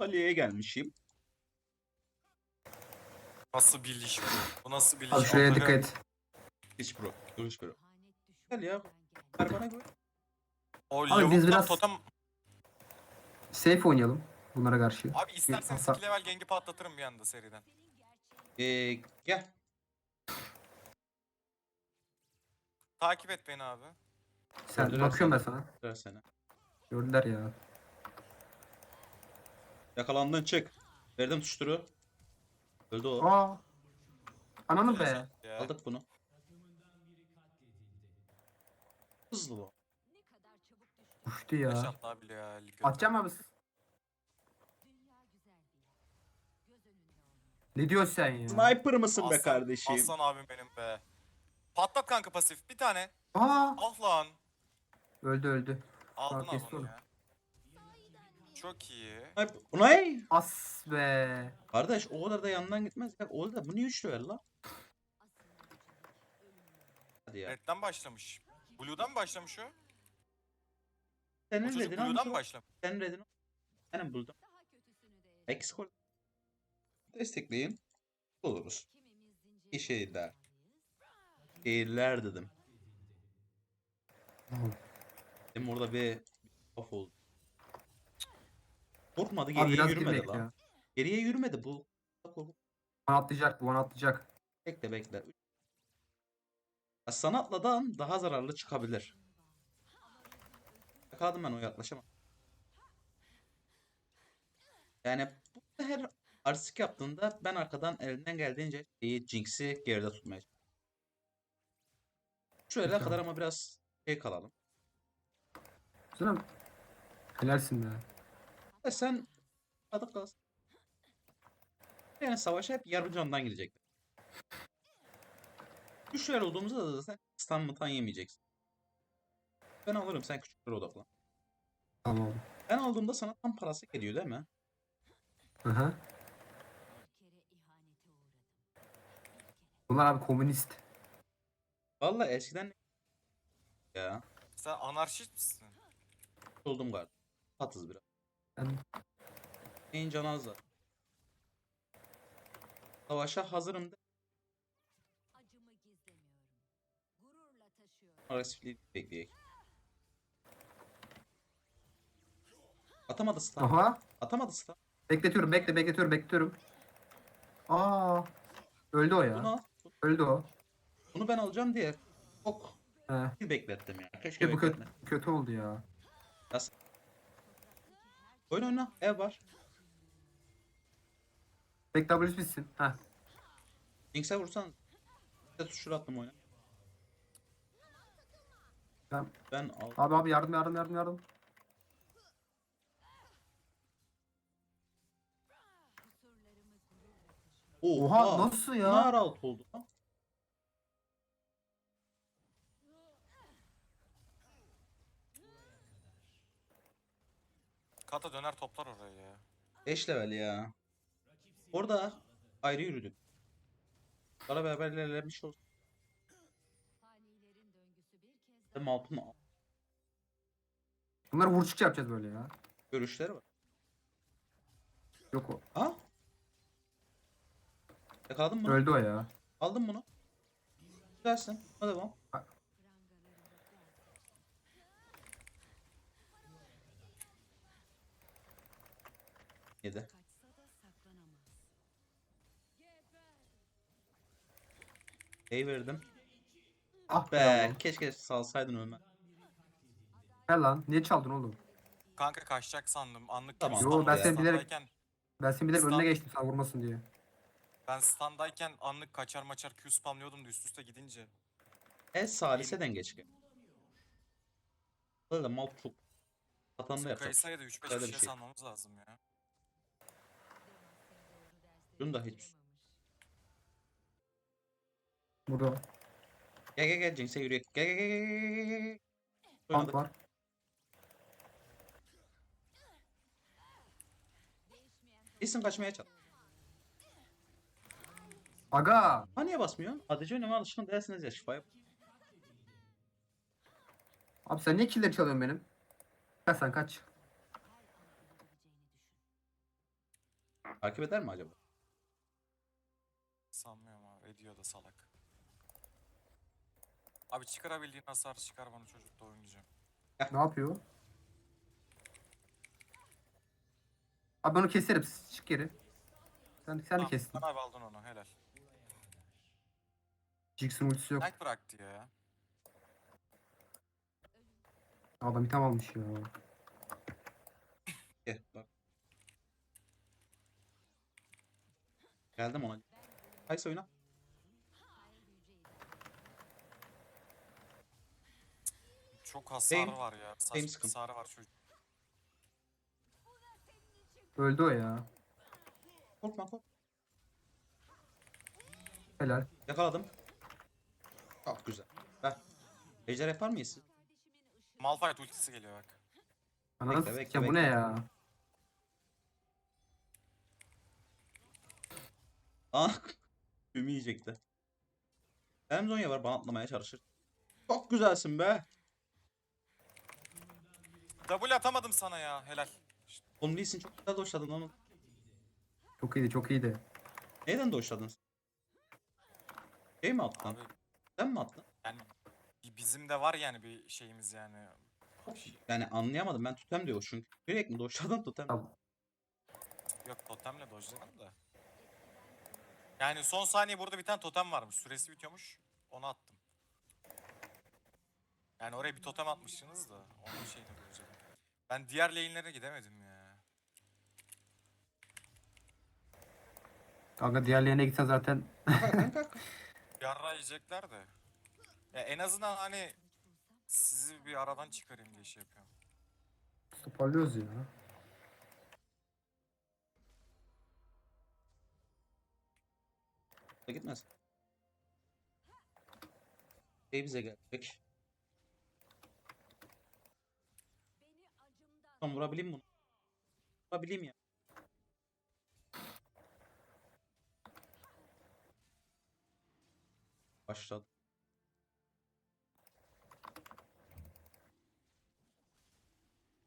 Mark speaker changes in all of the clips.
Speaker 1: Talya'ya gelmişim.
Speaker 2: Nasıl bir iş bu? Bu nasıl bir iş?
Speaker 3: Abi şuraya dikkat et.
Speaker 1: Hiç bro. Görüş bro. Gel ya. Ver bana gol.
Speaker 2: O
Speaker 3: biz
Speaker 2: lavuktan
Speaker 3: biraz-
Speaker 2: totem...
Speaker 3: Safe oynayalım bunlara karşı.
Speaker 2: Abi isterseniz
Speaker 3: Hatta-
Speaker 2: 2 level gengi patlatırım bir anda seriden.
Speaker 1: Ee, gel.
Speaker 2: Takip et beni abi.
Speaker 3: Sen
Speaker 1: Gördüler
Speaker 3: bakıyorum ben sana.
Speaker 1: Ver seni.
Speaker 3: Gördüler ya.
Speaker 1: Yakalandın çık. Verdim tuşturu. Öldü o.
Speaker 3: Aa. Ananı be.
Speaker 2: Ya.
Speaker 1: Aldık bunu. Hızlı bu.
Speaker 3: Uçtu ya.
Speaker 2: abi ya.
Speaker 3: Atacağım abi. Ne diyorsun sen ya?
Speaker 1: Sniper mısın be
Speaker 2: Aslan-
Speaker 1: kardeşim?
Speaker 2: Aslan abim benim be. Patlat kanka pasif. Bir tane.
Speaker 3: Aa.
Speaker 2: Ah lan.
Speaker 3: Öldü öldü.
Speaker 2: Aldın
Speaker 3: Tamam,
Speaker 2: abi onu ya. Çok iyi.
Speaker 1: Sniper. Unay!
Speaker 3: As be.
Speaker 1: Kardeş o kadar da yandan gitmez. Ya o da bu niye üçlü ver la? Hadi ya.
Speaker 2: Red'den başlamış. Blue'dan mı başlamış o? O
Speaker 1: Senin
Speaker 2: çocuk
Speaker 1: redini
Speaker 2: Blue'dan mı
Speaker 1: o.
Speaker 2: başlamış?
Speaker 1: Senin redini. Benim buldum. Orada. Destekleyin. Oluruz. İyi şehirler. Şehirler dedim. Benim orada bir of oldu. Korkmadı
Speaker 3: Abi
Speaker 1: geriye
Speaker 3: biraz
Speaker 1: yürümedi lan.
Speaker 3: ya.
Speaker 1: Geriye yürümedi bu.
Speaker 3: Bana atlayacak bu bana atlayacak.
Speaker 1: Bekle bekle. Ya sana atladan daha zararlı çıkabilir. Yakaladım ben o yaklaşamam. Yani bu her artistik yaptığında ben arkadan elinden geldiğince şeyi Jinx'i geride tutmaya çalışıyorum. Şöyle
Speaker 3: Peki
Speaker 1: kadar ama biraz şey kalalım.
Speaker 3: Canım. Helalsin be.
Speaker 1: Sen adı kalsın. Yani savaşa hep yarı candan girecekler. Güçler olduğumuzda da sen stun mıtan yemeyeceksin. Ben alırım sen küçüklere odaklan.
Speaker 3: Tamam.
Speaker 1: Ben aldığımda sana tam parası geliyor değil mi?
Speaker 3: Hı hı. Bunlar abi komünist.
Speaker 1: Vallahi eskiden ya
Speaker 2: Sen anarşist misin?
Speaker 1: oldum galiba. Patız biraz.
Speaker 3: Ben
Speaker 1: En can az da. Savaşa hazırım de. Agresifliği bekleyek. Atamadı stun.
Speaker 3: Aha.
Speaker 1: Atamadı stun.
Speaker 3: Bekletiyorum bekle bekletiyorum bekletiyorum. Aa. Öldü o ya.
Speaker 1: Bunu al.
Speaker 3: Öldü o.
Speaker 1: Bunu ben alacağım diye çok
Speaker 3: He.
Speaker 1: beklettim ya. Keşke
Speaker 3: bu kötü,
Speaker 1: bekletme.
Speaker 3: kötü oldu ya.
Speaker 1: Oyun oyna. Ev var.
Speaker 3: Back W bitsin. Heh.
Speaker 1: Jinx'e vursan. De tuşları attım oyuna.
Speaker 3: Tamam.
Speaker 1: Ben al.
Speaker 3: Abi abi yardım yardım yardım yardım. Oha nasıl
Speaker 1: Ne
Speaker 3: ya?
Speaker 1: ara alt oldu lan?
Speaker 2: Kata döner toplar oraya ya.
Speaker 1: 5 level ya. Orada ayrı yürüdük. Para beraber ilerlemiş olsun. Hem altın al.
Speaker 3: Bunları vuruşçu yapacağız böyle ya.
Speaker 1: Görüşleri var.
Speaker 3: Yok o.
Speaker 1: Ha? Yakaladın mı?
Speaker 3: Öldü o ya.
Speaker 1: Aldın bunu. Güzelsin. Hadi devam. Yedi. Hey verdim.
Speaker 3: Ah be.
Speaker 1: Keşke salsaydın Ömer.
Speaker 3: Gel lan. Niye çaldın oğlum?
Speaker 2: Kanka kaçacak sandım. Anlık
Speaker 1: Tamam. Yo, ben
Speaker 2: stand-
Speaker 3: seni bilerek- Ben senin bir de önüne geçtim sana vurmasın diye.
Speaker 2: Ben standayken anlık kaçar maçar Q spamlıyordum da üst üste gidince.
Speaker 1: E Salise'den geç. Böyle mal çok. Hatanda yapacak.
Speaker 2: Kayısa'ya da 3-5
Speaker 1: Öyle
Speaker 2: bir
Speaker 1: bir
Speaker 2: şey
Speaker 1: şey.
Speaker 2: salmamız lazım ya.
Speaker 1: Şunu da hiç.
Speaker 3: Burada.
Speaker 1: Gel gel gel Jinx'e yürüyek. Gel gel gel gel gel gel gel.
Speaker 3: Tank
Speaker 1: Oynadık.
Speaker 3: var.
Speaker 1: İyisin kaçmaya çalış.
Speaker 3: Aga.
Speaker 1: Ha niye basmıyorsun? Adici oynama alışkın değilsiniz ya şifaya.
Speaker 3: Abi sen niye killer çalıyorsun benim? Kaç sen kaç.
Speaker 1: Takip eder mi acaba?
Speaker 2: Sanmıyorum abi. Ediyor da salak. Abi çıkarabildiğin hasar çıkar bana çocukla oynayacağım.
Speaker 3: Ne yapıyor? Abi ben onu keserim. Siz Çık geri. Sen, sen de
Speaker 2: Tamam,
Speaker 3: kestin.
Speaker 2: sen abi aldın onu helal.
Speaker 3: Jinx'in ultisi yok.
Speaker 2: Knight bıraktı ya.
Speaker 3: Adam item almış ya.
Speaker 1: Gel bak. Geldim ona. Kayısı oyna.
Speaker 2: Çok hasar
Speaker 1: Benim-
Speaker 2: var ya. Saçma hasarı var çocuk.
Speaker 3: Öldü o ya.
Speaker 1: Korkma korkma.
Speaker 3: Helal.
Speaker 1: Yakaladım. Çok güzel. Ver. Ejder yapar mıyız?
Speaker 2: Malphite ultisi geliyor bak.
Speaker 3: Ananı
Speaker 1: Bekle, bekle,
Speaker 3: sikeceğim bu
Speaker 1: bekle.
Speaker 3: ne ya?
Speaker 1: Aa. Ümü yiyecekti. Zonya var bana atlamaya çalışır. Çok güzelsin be.
Speaker 2: W atamadım sana ya. Helal.
Speaker 1: Oğlum Lee Sin çok güzel doşladın onu.
Speaker 3: Çok iyiydi çok iyiydi.
Speaker 1: Neyden doşladın? Şey mi attın?
Speaker 2: Abi
Speaker 1: Sen mi attın?
Speaker 2: yani bi- bizim de var yani bir şeyimiz yani.
Speaker 1: Yani anlayamadım ben tutem diyor çünkü. Direkt mi doşladın tutem?
Speaker 3: Tamam.
Speaker 2: Yok totemle dojladım da. Yani son saniye burada bir tane totem varmış. Süresi bitiyormuş. Onu attım. Yani oraya bir totem atmışsınız da. Onun şeyini dojladım. Ben diğer lane'lere gidemedim ya.
Speaker 3: Kanka diğerlerine gitsen zaten
Speaker 2: Yarra yiyecekler de. Ya en azından hani sizi bir aradan çıkarayım diye şey yapıyorum.
Speaker 3: toparlıyoruz ya.
Speaker 1: Da gitmez. Şey bize gelecek. Tam vurabileyim bunu. Vurabileyim ya. Başladı.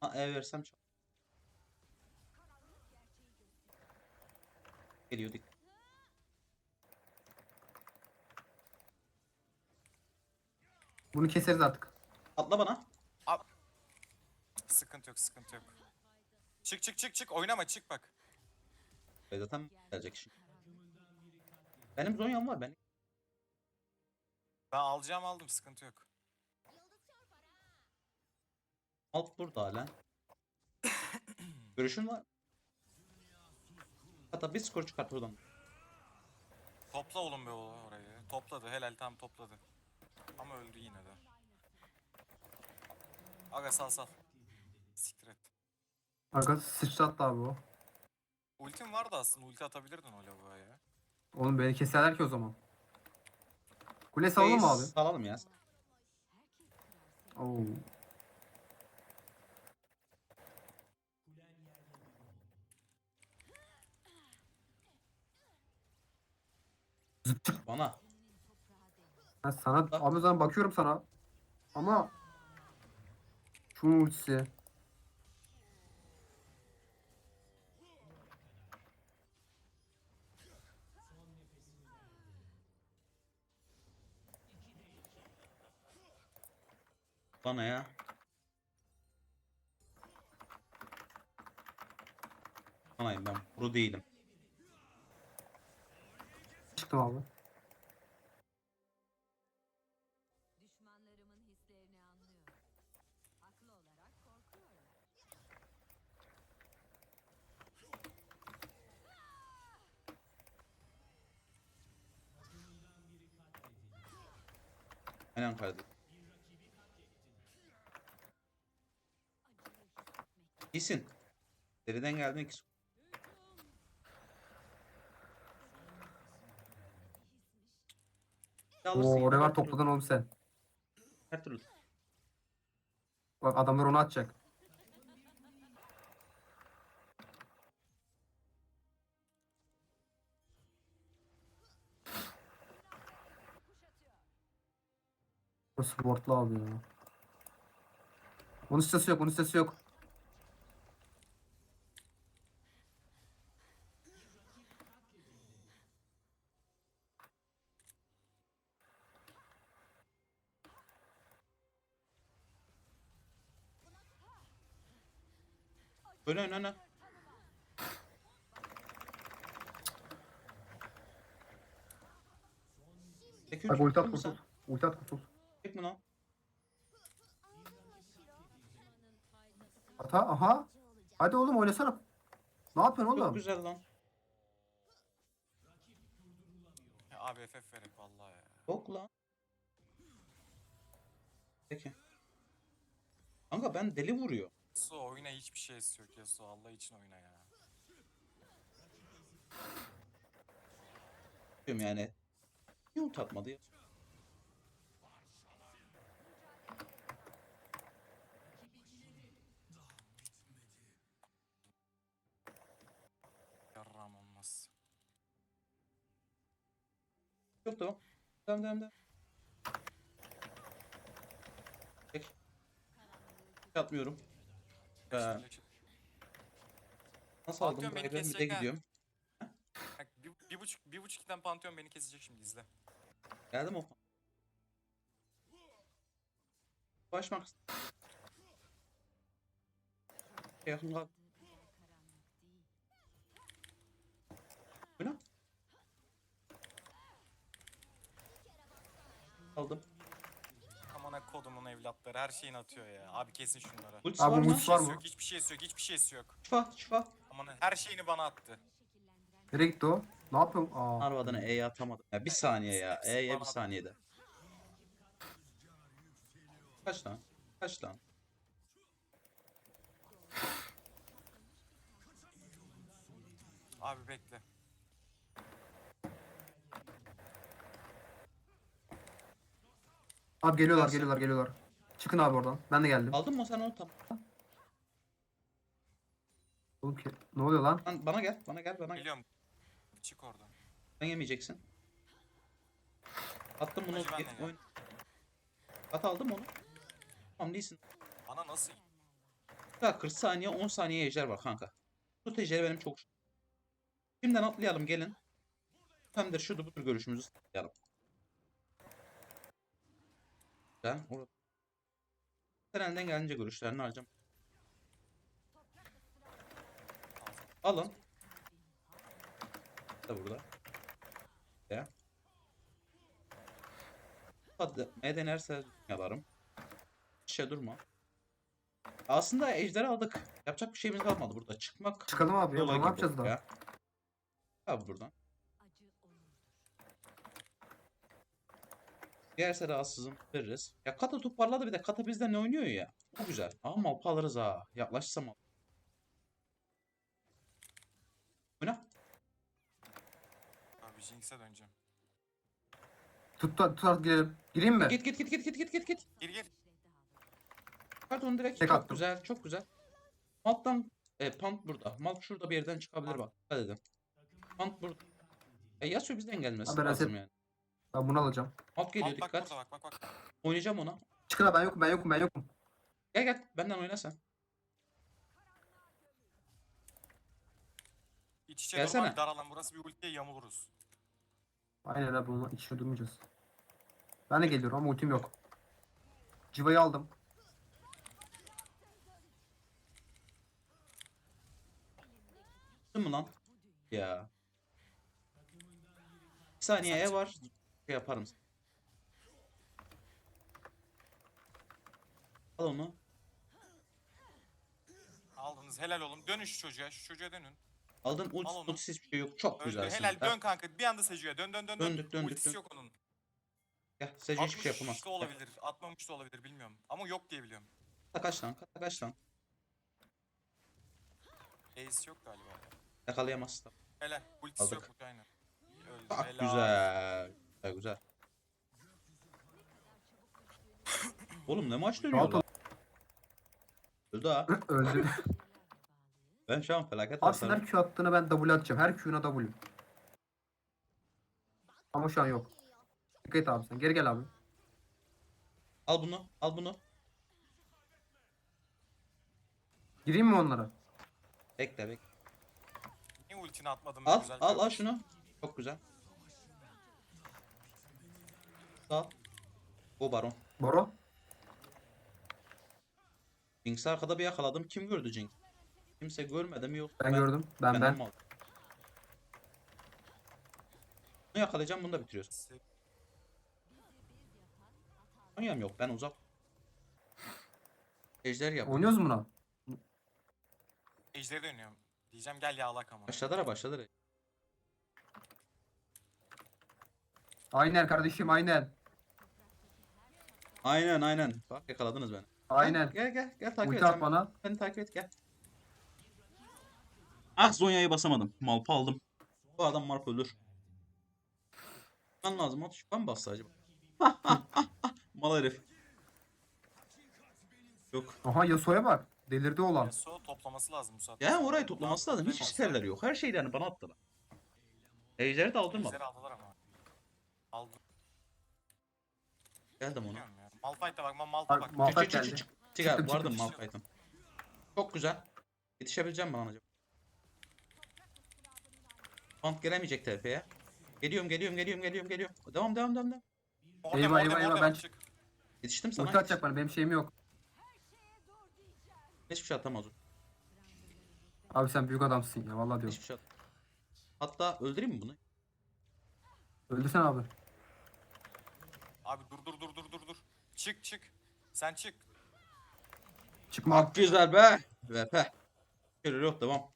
Speaker 1: Ha ev versem çok. Geliyor dik.
Speaker 3: Bunu keseriz artık.
Speaker 1: Atla bana.
Speaker 2: Sıkıntı yok sıkıntı yok. Çık çık çık çık oynama çık bak.
Speaker 1: E zaten gelecek şimdi. Benim Zonya'm var ben.
Speaker 2: Ben alacağım aldım sıkıntı yok.
Speaker 1: Alt burada hala. Görüşün var. Hatta bir skor çıkart buradan.
Speaker 2: Topla oğlum be oğlum orayı. Topladı helal tam topladı. Ama öldü yine de. Aga sal sal. Siktir et.
Speaker 3: Aga sıçrattı abi o.
Speaker 2: Ultim vardı aslında ulti atabilirdin o lavuğa ya.
Speaker 3: Oğlum beni keserler ki o zaman. Kule salalım mı abi?
Speaker 1: Salalım ya.
Speaker 3: Oo.
Speaker 1: Bana.
Speaker 3: Ben sana o zaman bakıyorum sana. Ama şunun ultisi.
Speaker 1: Bana ya. Banayım ben. Pro değilim.
Speaker 3: Çıktım abi.
Speaker 1: Aynen kardeşim. İyisin. Deriden geldin iki. Alırsın
Speaker 3: Oo
Speaker 1: ya,
Speaker 3: oraya
Speaker 1: her
Speaker 3: var
Speaker 1: türlü-
Speaker 3: topladın oğlum sen.
Speaker 1: Her türlü.
Speaker 3: Bak adamlar onu atacak. Sportlu abi ya. Onun sesi yok, onun sesi yok.
Speaker 1: Öne öne öne. Tek üç.
Speaker 3: Bak ulti at kurtul. Ulti at kurtul.
Speaker 1: Mi lan?
Speaker 3: Ata aha. Hadi oğlum oynasana. Ne yapıyorsun
Speaker 1: Çok
Speaker 3: oğlum?
Speaker 1: güzel lan.
Speaker 2: Ya abi FF verek vallahi ya.
Speaker 1: Yok lan. Peki. Kanka ben deli vuruyor.
Speaker 2: Yasuo oyuna hiçbir şey yok Yasuo Allah için oyna ya.
Speaker 1: Diyorum yani. Niye ult atmadı ya? Yok tamam. Devam devam devam. Peki. Atmıyorum. Ee,
Speaker 2: Flash-
Speaker 1: nasıl aldım
Speaker 2: Pantheon beni
Speaker 1: burayı? Ben bir de
Speaker 2: kesecek ha.
Speaker 1: gidiyorum.
Speaker 2: Bak, bir, bir buçuk, bir buçuk ikiden Pantheon beni kesecek şimdi izle.
Speaker 1: Geldim o. Başmak. Yakın kal. Aldım.
Speaker 2: Amına kodumun evlatları her şeyini atıyor ya. Abi kesin şunları.
Speaker 1: Ultisi
Speaker 3: Abi
Speaker 1: var mı?
Speaker 3: ultisi var mı?
Speaker 2: Yok hiçbir şeysi yok hiçbir şeysi yok.
Speaker 1: Şifa şifa.
Speaker 2: Aman her şeyini bana attı.
Speaker 3: Nereye gitti o? Ne yapıyorsun? Aa.
Speaker 1: Arvadını E'ye atamadım. Ya bir saniye ya. E'ye bir saniyede. Kaç lan? Kaç lan?
Speaker 2: Abi bekle.
Speaker 3: Abi geliyorlar geliyorlar geliyorlar. Çıkın abi oradan. Ben de geldim.
Speaker 1: Aldın mı sen onu tam?
Speaker 3: Oğlum ki ne oluyor lan?
Speaker 1: Lan bana gel, bana gel, bana gel.
Speaker 2: Geliyorum. Çık oradan.
Speaker 1: Sen yemeyeceksin. Attım bunu.
Speaker 2: Hacı ben de
Speaker 1: Git,
Speaker 2: gel.
Speaker 1: oyun. At aldım onu. Tamam değilsin.
Speaker 2: Bana nasıl?
Speaker 1: Ya 40 saniye 10 saniye ejder var kanka. Bu ejder benim çok Şimdiden atlayalım gelin. Hem şudur budur görüşümüzü atlayalım. Sen elden gelince görüşlerini harcam. Alın. Da burada. Ya. Hadi ne denerse yaparım. şey durma. Aslında ejderi aldık. Yapacak bir şeyimiz kalmadı burada. Çıkmak
Speaker 3: Çıkalım abi ya. Ne yapacağız daha?
Speaker 1: ya. Abi buradan. Gelirse rahatsızım. Veririz. Ya kata toparladı bir de. Kata bizden ne oynuyor ya. O güzel. Ama malpa alırız ha. Yaklaşırsa mal. Bu ne?
Speaker 2: Abi Jinx'e döneceğim.
Speaker 3: Tut tut tut girelim. Gireyim mi?
Speaker 1: Git git git git git git git git.
Speaker 2: Gir gir.
Speaker 1: Kart onu direkt.
Speaker 3: Tek
Speaker 1: çok
Speaker 3: attım.
Speaker 1: güzel. Çok güzel. Malttan e, Pant burada. Malt şurada bir yerden çıkabilir bak. Dikkat edin. Pant burada. E, Yasuo bizden gelmesi
Speaker 3: Abi,
Speaker 1: lazım yani.
Speaker 3: Ben bunu alacağım.
Speaker 1: Malt geliyor
Speaker 2: Bak, bak
Speaker 1: dikkat.
Speaker 2: burada bak bak bak.
Speaker 1: Oynayacağım ona.
Speaker 3: Çıkın abi ben yokum ben yokum ben yokum.
Speaker 1: Gel gel. Benden oyna sen.
Speaker 2: İç içe
Speaker 1: Gelsene.
Speaker 2: dar alan burası bir ultiye yamuluruz.
Speaker 3: Aynen abi bunu içine durmayacağız. Ben de geliyorum ama ultim yok. Civayı aldım.
Speaker 1: Değil mi lan? Ya. Bir saniye E var. Yaparım. Al onu.
Speaker 2: Aldınız helal oğlum. Dönün şu çocuğa. Şu çocuğa dönün.
Speaker 1: Aldın ult,
Speaker 2: Al onu.
Speaker 1: hiçbir şey yok. Çok
Speaker 2: Öldü.
Speaker 1: güzelsin.
Speaker 2: Helal dön kanka. Bir anda Seju'ya dön dön dön. dön.
Speaker 1: Döndük, döndük,
Speaker 2: Ultisi
Speaker 1: döndük.
Speaker 2: yok onun.
Speaker 1: Gel. Seju hiçbir şey yapamaz.
Speaker 2: 60 da olabilir. Atmamış da olabilir bilmiyorum. Ama yok diye biliyorum.
Speaker 1: Kata kaç lan? Kata kaç lan?
Speaker 2: Ace yok galiba.
Speaker 1: Yakalayamaz. Tamam.
Speaker 2: Helal. Ultisi
Speaker 1: Aldık.
Speaker 2: yok bu aynen. Öldü.
Speaker 1: Bak
Speaker 2: helal.
Speaker 1: güzel. Güzel güzel. Oğlum ne maç dönüyor lan? Öldü ha.
Speaker 3: Öldü.
Speaker 1: Ben şu an felaket
Speaker 3: abi sen her Q attığına ben W atacağım. Her Q'na W. Ama şu an yok. Dikkat et abi sen. Geri gel abi.
Speaker 1: Al bunu. Al bunu.
Speaker 3: Gireyim mi onlara?
Speaker 1: Bekle bekle.
Speaker 2: Niye ultini atmadın be
Speaker 1: Al
Speaker 2: güzel
Speaker 1: al al
Speaker 2: kardeş?
Speaker 1: şunu. Çok güzel. Al. O baron.
Speaker 3: Boro.
Speaker 1: Jinx'i arkada bir yakaladım. Kim gördü Jinx? Kimse görmedi mi yok.
Speaker 3: Ben gördüm. Ben ben.
Speaker 1: aldı? Bunu yakalayacağım bunu da bitiriyoruz. Oynayam yok ben uzak. Ejder yap.
Speaker 3: Oynuyoruz mu buna?
Speaker 2: Ejderi dönüyorum. Diyeceğim gel yağlak ama.
Speaker 1: Başladılar başladılar.
Speaker 3: Aynen kardeşim aynen.
Speaker 1: Aynen aynen. Bak yakaladınız beni.
Speaker 3: Aynen.
Speaker 1: Gel gel gel takip et.
Speaker 3: Ulti at
Speaker 1: sen
Speaker 3: bana.
Speaker 1: Beni takip et gel. Ah Zonya'yı basamadım. Malpa aldım. Bu adam Marp ölür. Ben lazım. At ben bassa acaba. Mal herif. Yok.
Speaker 3: Aha Yasuo'ya bak. Delirdi olan.
Speaker 2: Yasuo toplaması lazım bu saatte.
Speaker 1: Ya orayı toplaması lazım. Hiç isterler yok. Her şeylerini bana attılar. Ejder'i de aldırmadım.
Speaker 2: Ejderi aldılar ama. Aldı.
Speaker 1: Geldim ona.
Speaker 2: Malphite'e bak. Mal- Malphite
Speaker 3: Bak,
Speaker 2: bak.
Speaker 3: Malphite
Speaker 1: Çık çık çık
Speaker 3: geldi.
Speaker 1: çık. Çık abi.
Speaker 3: Çıktım,
Speaker 1: Vardım
Speaker 3: çıktım.
Speaker 1: Malphite'ım. Çok güzel. Yetişebileceğim ben acaba. Ant gelemeyecek TP'ye. Geliyorum geliyorum geliyorum geliyorum geliyorum. Devam devam devam. devam.
Speaker 2: Orada,
Speaker 3: Eyvah,
Speaker 2: orada,
Speaker 3: eyvah,
Speaker 2: orada,
Speaker 3: eyvah, ben-
Speaker 2: çık.
Speaker 1: Yetiştim sana.
Speaker 3: Ulti atacak bana. Benim şeyim yok.
Speaker 1: Hiçbir şey atamaz o.
Speaker 3: Abi sen büyük adamsın ya. Vallahi diyorum.
Speaker 1: Hiçbir şey at. Hatta öldüreyim mi bunu?
Speaker 3: Öldürsen abi.
Speaker 2: Abi dur dur dur dur dur dur. Çık çık. Sen çık.
Speaker 3: Çıkma.
Speaker 1: Bak güzel be. VP. Şöyle yok devam.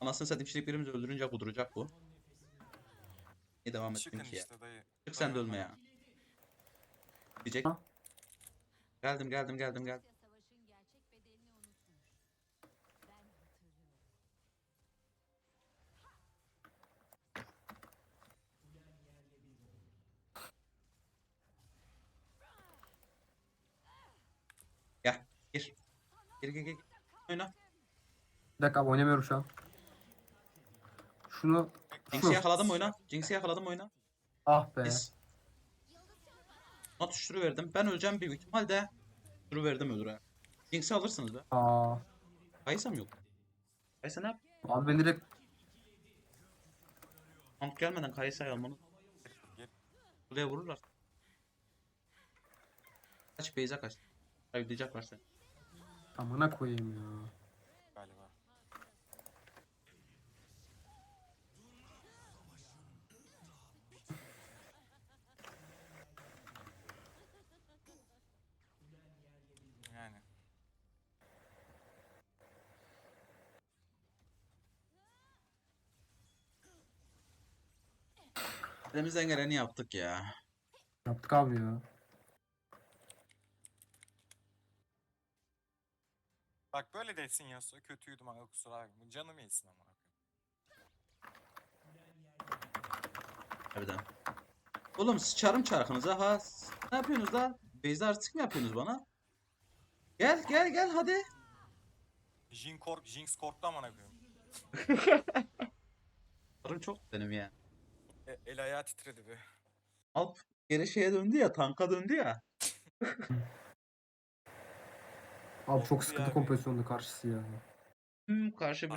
Speaker 1: Anasını satayım şimdi birimizi öldürünce kuduracak bu. İyi devam ettim
Speaker 2: Çıkın
Speaker 1: ki ya.
Speaker 2: işte dayı.
Speaker 1: Çık sen de ölme ya. Diyecek. Geldim geldim geldim geldim. Gir gir gir. Oyna.
Speaker 3: Bir dakika abi oynamıyorum şu an. Şunu.
Speaker 1: Jinx'i yakaladım oyna. Jinx'i yakaladım oyna.
Speaker 3: Ah be.
Speaker 1: Biz. Ona tuşturu verdim. Ben öleceğim büyük ihtimalle. Tuşturu verdim öldüre. Jinx'i alırsınız be.
Speaker 3: Aa.
Speaker 1: Kaysa mı yok? Kaysa ne yap?
Speaker 3: Abi beni direkt
Speaker 1: Ant gelmeden Kaysa'yı almanız.
Speaker 2: Gel.
Speaker 1: Buraya vururlar. Kaç Beyza kaç. Kaybedecekler seni.
Speaker 3: Amına koyayım ya.
Speaker 2: Galiba. Yani.
Speaker 1: Elimizden geleni yaptık ya.
Speaker 3: Yaptık abi ya.
Speaker 2: Bak böyle desin Yasuo. Kötüydüm ama kusura bakma. Canım iyisin ama.
Speaker 1: Harbiden. Oğlum sıçarım çarkınıza ha. Ne yapıyorsunuz da? Beyza artık mı yapıyorsunuz bana? Gel gel gel hadi.
Speaker 2: Jin kork, Jinx korktu amına koyayım.
Speaker 1: Sarım çok benim ya.
Speaker 2: E, el ayağı titredi be.
Speaker 1: Alp geri şeye döndü ya tanka döndü ya.
Speaker 3: Abi çok sıkıntı
Speaker 2: yani.
Speaker 3: kompozisyonda karşısı ya.
Speaker 1: Karşı bir